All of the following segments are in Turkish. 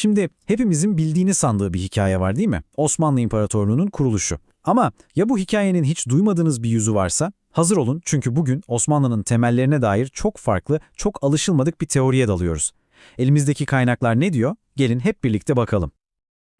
Şimdi hepimizin bildiğini sandığı bir hikaye var değil mi? Osmanlı İmparatorluğu'nun kuruluşu. Ama ya bu hikayenin hiç duymadığınız bir yüzü varsa? Hazır olun çünkü bugün Osmanlı'nın temellerine dair çok farklı, çok alışılmadık bir teoriye dalıyoruz. Elimizdeki kaynaklar ne diyor? Gelin hep birlikte bakalım.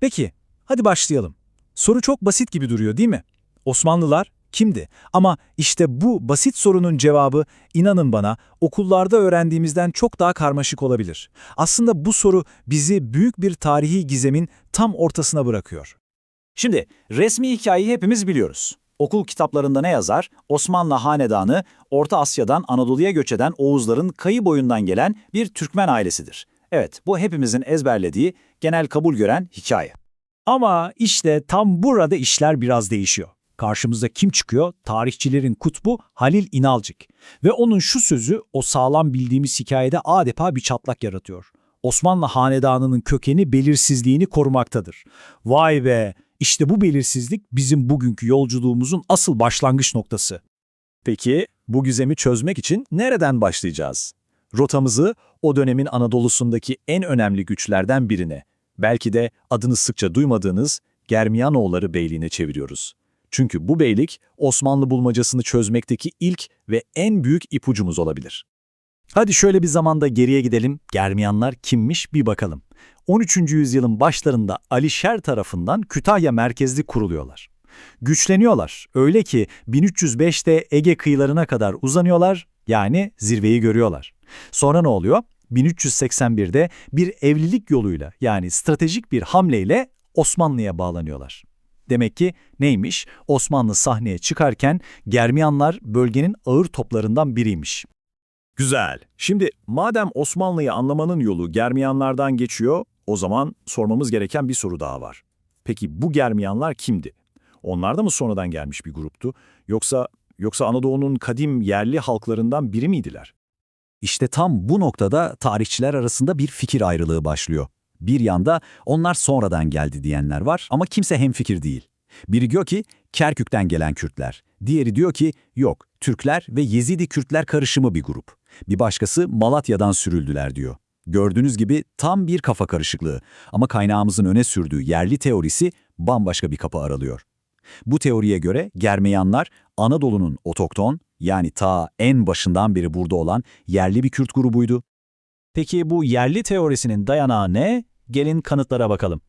Peki, hadi başlayalım. Soru çok basit gibi duruyor değil mi? Osmanlılar kimdi? Ama işte bu basit sorunun cevabı inanın bana okullarda öğrendiğimizden çok daha karmaşık olabilir. Aslında bu soru bizi büyük bir tarihi gizemin tam ortasına bırakıyor. Şimdi resmi hikayeyi hepimiz biliyoruz. Okul kitaplarında ne yazar? Osmanlı hanedanı Orta Asya'dan Anadolu'ya göç eden Oğuzların kayı boyundan gelen bir Türkmen ailesidir. Evet, bu hepimizin ezberlediği, genel kabul gören hikaye. Ama işte tam burada işler biraz değişiyor. Karşımıza kim çıkıyor? Tarihçilerin kutbu Halil İnalcık. Ve onun şu sözü o sağlam bildiğimiz hikayede adeta bir çatlak yaratıyor. Osmanlı hanedanının kökeni belirsizliğini korumaktadır. Vay be! İşte bu belirsizlik bizim bugünkü yolculuğumuzun asıl başlangıç noktası. Peki bu gizemi çözmek için nereden başlayacağız? Rotamızı o dönemin Anadolu'sundaki en önemli güçlerden birine, belki de adını sıkça duymadığınız Germiyanoğulları Beyliğine çeviriyoruz. Çünkü bu beylik Osmanlı bulmacasını çözmekteki ilk ve en büyük ipucumuz olabilir. Hadi şöyle bir zamanda geriye gidelim. Germiyanlar kimmiş bir bakalım. 13. yüzyılın başlarında Alişer tarafından Kütahya merkezli kuruluyorlar. Güçleniyorlar. Öyle ki 1305'te Ege kıyılarına kadar uzanıyorlar, yani zirveyi görüyorlar. Sonra ne oluyor? 1381'de bir evlilik yoluyla yani stratejik bir hamleyle Osmanlı'ya bağlanıyorlar. Demek ki neymiş? Osmanlı sahneye çıkarken Germiyanlar bölgenin ağır toplarından biriymiş. Güzel. Şimdi madem Osmanlı'yı anlamanın yolu Germiyanlardan geçiyor, o zaman sormamız gereken bir soru daha var. Peki bu Germiyanlar kimdi? Onlar da mı sonradan gelmiş bir gruptu? Yoksa yoksa Anadolu'nun kadim yerli halklarından biri miydiler? İşte tam bu noktada tarihçiler arasında bir fikir ayrılığı başlıyor. Bir yanda onlar sonradan geldi diyenler var ama kimse hemfikir değil. Biri diyor ki Kerkük'ten gelen Kürtler. Diğeri diyor ki yok Türkler ve Yezidi Kürtler karışımı bir grup. Bir başkası Malatya'dan sürüldüler diyor. Gördüğünüz gibi tam bir kafa karışıklığı ama kaynağımızın öne sürdüğü yerli teorisi bambaşka bir kapı aralıyor. Bu teoriye göre Germeyanlar Anadolu'nun otokton yani ta en başından beri burada olan yerli bir Kürt grubuydu. Peki bu yerli teorisinin dayanağı ne? Gelin kanıtlara bakalım.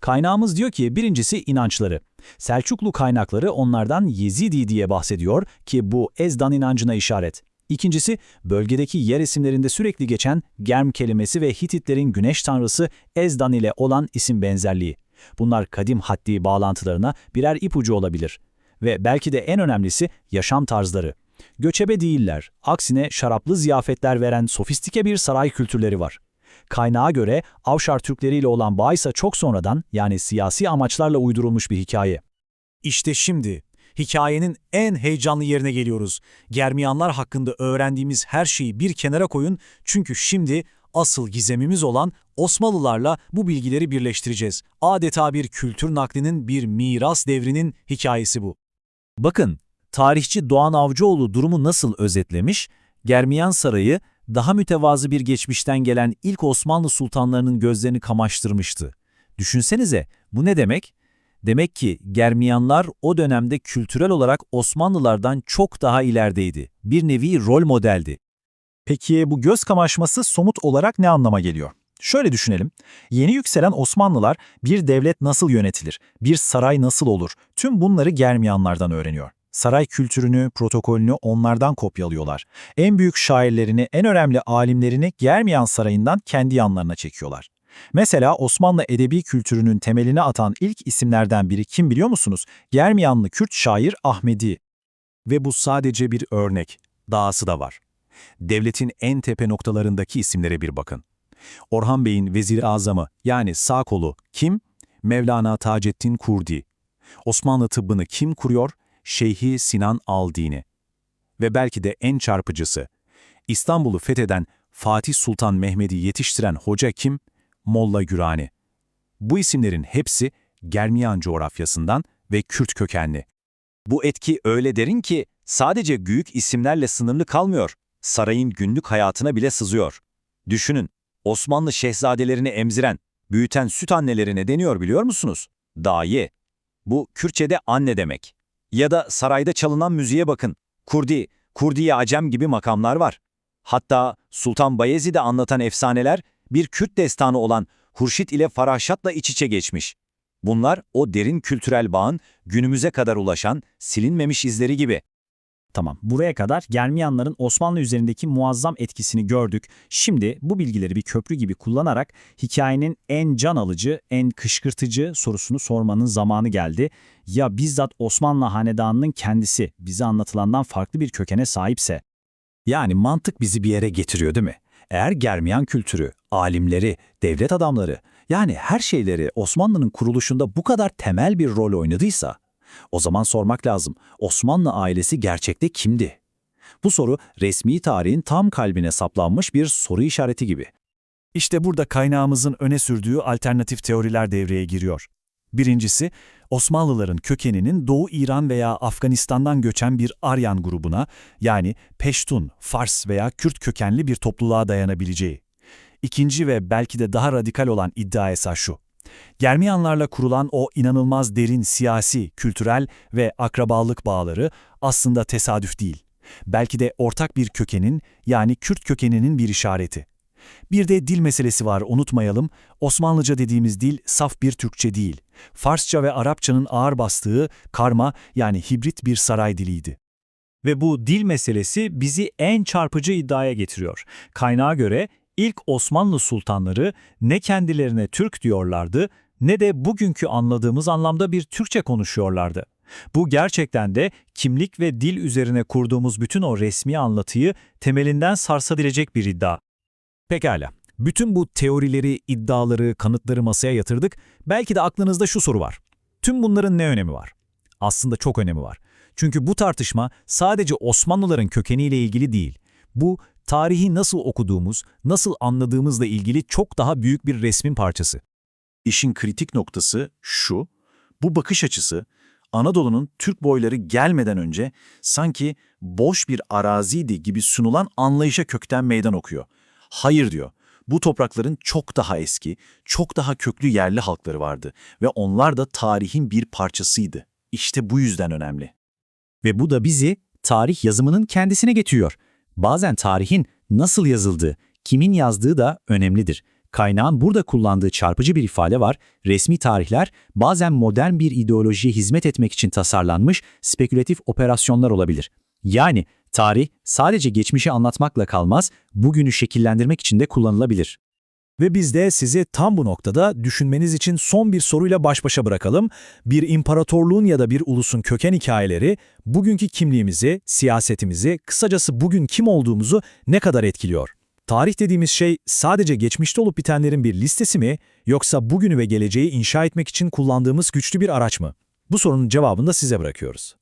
Kaynağımız diyor ki birincisi inançları. Selçuklu kaynakları onlardan Yezidi diye bahsediyor ki bu Ezdan inancına işaret. İkincisi, bölgedeki yer isimlerinde sürekli geçen Germ kelimesi ve Hititlerin güneş tanrısı Ezdan ile olan isim benzerliği. Bunlar kadim haddi bağlantılarına birer ipucu olabilir. Ve belki de en önemlisi yaşam tarzları. Göçebe değiller, aksine şaraplı ziyafetler veren sofistike bir saray kültürleri var. Kaynağa göre Avşar Türkleri ile olan bağ ise çok sonradan yani siyasi amaçlarla uydurulmuş bir hikaye. İşte şimdi hikayenin en heyecanlı yerine geliyoruz. Germiyanlar hakkında öğrendiğimiz her şeyi bir kenara koyun çünkü şimdi asıl gizemimiz olan Osmanlılarla bu bilgileri birleştireceğiz. Adeta bir kültür naklinin, bir miras devrinin hikayesi bu. Bakın, tarihçi Doğan Avcıoğlu durumu nasıl özetlemiş? Germiyan Sarayı daha mütevazı bir geçmişten gelen ilk Osmanlı sultanlarının gözlerini kamaştırmıştı. Düşünsenize, bu ne demek? Demek ki Germiyanlar o dönemde kültürel olarak Osmanlılardan çok daha ilerideydi. Bir nevi rol modeldi. Peki bu göz kamaşması somut olarak ne anlama geliyor? Şöyle düşünelim. Yeni yükselen Osmanlılar bir devlet nasıl yönetilir, bir saray nasıl olur, tüm bunları Germiyanlardan öğreniyor. Saray kültürünü, protokolünü onlardan kopyalıyorlar. En büyük şairlerini, en önemli alimlerini Germiyan Sarayı'ndan kendi yanlarına çekiyorlar. Mesela Osmanlı edebi kültürünün temelini atan ilk isimlerden biri kim biliyor musunuz? Germiyanlı Kürt şair Ahmedi. Ve bu sadece bir örnek. Dahası da var. Devletin en tepe noktalarındaki isimlere bir bakın. Orhan Bey'in vezir azamı yani sağ kolu kim? Mevlana Taceddin Kurdi. Osmanlı tıbbını kim kuruyor? Şeyhi Sinan Aldini. Ve belki de en çarpıcısı, İstanbul'u fetheden Fatih Sultan Mehmet'i yetiştiren hoca kim? Molla Gürani. Bu isimlerin hepsi Germiyan coğrafyasından ve Kürt kökenli. Bu etki öyle derin ki sadece büyük isimlerle sınırlı kalmıyor, sarayın günlük hayatına bile sızıyor. Düşünün, Osmanlı şehzadelerini emziren, Büyüten süt annelerine deniyor biliyor musunuz? Daye. Bu Kürtçe'de anne demek. Ya da sarayda çalınan müziğe bakın. Kurdi, Kurdiye Acem gibi makamlar var. Hatta Sultan Bayezid'i anlatan efsaneler bir Kürt destanı olan Hurşit ile Farahşat'la iç içe geçmiş. Bunlar o derin kültürel bağın günümüze kadar ulaşan silinmemiş izleri gibi. Tamam, buraya kadar Germiyanların Osmanlı üzerindeki muazzam etkisini gördük. Şimdi bu bilgileri bir köprü gibi kullanarak hikayenin en can alıcı, en kışkırtıcı sorusunu sormanın zamanı geldi. Ya bizzat Osmanlı Hanedanı'nın kendisi bize anlatılandan farklı bir kökene sahipse? Yani mantık bizi bir yere getiriyor değil mi? Eğer Germiyan kültürü, alimleri, devlet adamları yani her şeyleri Osmanlı'nın kuruluşunda bu kadar temel bir rol oynadıysa o zaman sormak lazım Osmanlı ailesi gerçekte kimdi? Bu soru resmi tarihin tam kalbine saplanmış bir soru işareti gibi. İşte burada kaynağımızın öne sürdüğü alternatif teoriler devreye giriyor. Birincisi, Osmanlıların kökeninin Doğu İran veya Afganistan'dan göçen bir Aryan grubuna, yani Peştun, Fars veya Kürt kökenli bir topluluğa dayanabileceği. İkinci ve belki de daha radikal olan iddia ise şu. Germiyanlarla kurulan o inanılmaz derin siyasi, kültürel ve akrabalık bağları aslında tesadüf değil. Belki de ortak bir kökenin yani Kürt kökeninin bir işareti. Bir de dil meselesi var unutmayalım. Osmanlıca dediğimiz dil saf bir Türkçe değil. Farsça ve Arapçanın ağır bastığı karma yani hibrit bir saray diliydi. Ve bu dil meselesi bizi en çarpıcı iddiaya getiriyor. Kaynağa göre ilk Osmanlı sultanları ne kendilerine Türk diyorlardı ne de bugünkü anladığımız anlamda bir Türkçe konuşuyorlardı. Bu gerçekten de kimlik ve dil üzerine kurduğumuz bütün o resmi anlatıyı temelinden sarsabilecek bir iddia. Pekala. Bütün bu teorileri, iddiaları, kanıtları masaya yatırdık. Belki de aklınızda şu soru var. Tüm bunların ne önemi var? Aslında çok önemi var. Çünkü bu tartışma sadece Osmanlıların kökeniyle ilgili değil. Bu, tarihi nasıl okuduğumuz, nasıl anladığımızla ilgili çok daha büyük bir resmin parçası. İşin kritik noktası şu, bu bakış açısı Anadolu'nun Türk boyları gelmeden önce sanki boş bir araziydi gibi sunulan anlayışa kökten meydan okuyor. Hayır diyor, bu toprakların çok daha eski, çok daha köklü yerli halkları vardı ve onlar da tarihin bir parçasıydı. İşte bu yüzden önemli. Ve bu da bizi tarih yazımının kendisine getiriyor. Bazen tarihin nasıl yazıldığı, kimin yazdığı da önemlidir. Kaynağın burada kullandığı çarpıcı bir ifade var. Resmi tarihler bazen modern bir ideolojiye hizmet etmek için tasarlanmış spekülatif operasyonlar olabilir. Yani tarih sadece geçmişi anlatmakla kalmaz, bugünü şekillendirmek için de kullanılabilir. Ve biz de sizi tam bu noktada düşünmeniz için son bir soruyla baş başa bırakalım. Bir imparatorluğun ya da bir ulusun köken hikayeleri bugünkü kimliğimizi, siyasetimizi, kısacası bugün kim olduğumuzu ne kadar etkiliyor? Tarih dediğimiz şey sadece geçmişte olup bitenlerin bir listesi mi yoksa bugünü ve geleceği inşa etmek için kullandığımız güçlü bir araç mı? Bu sorunun cevabını da size bırakıyoruz.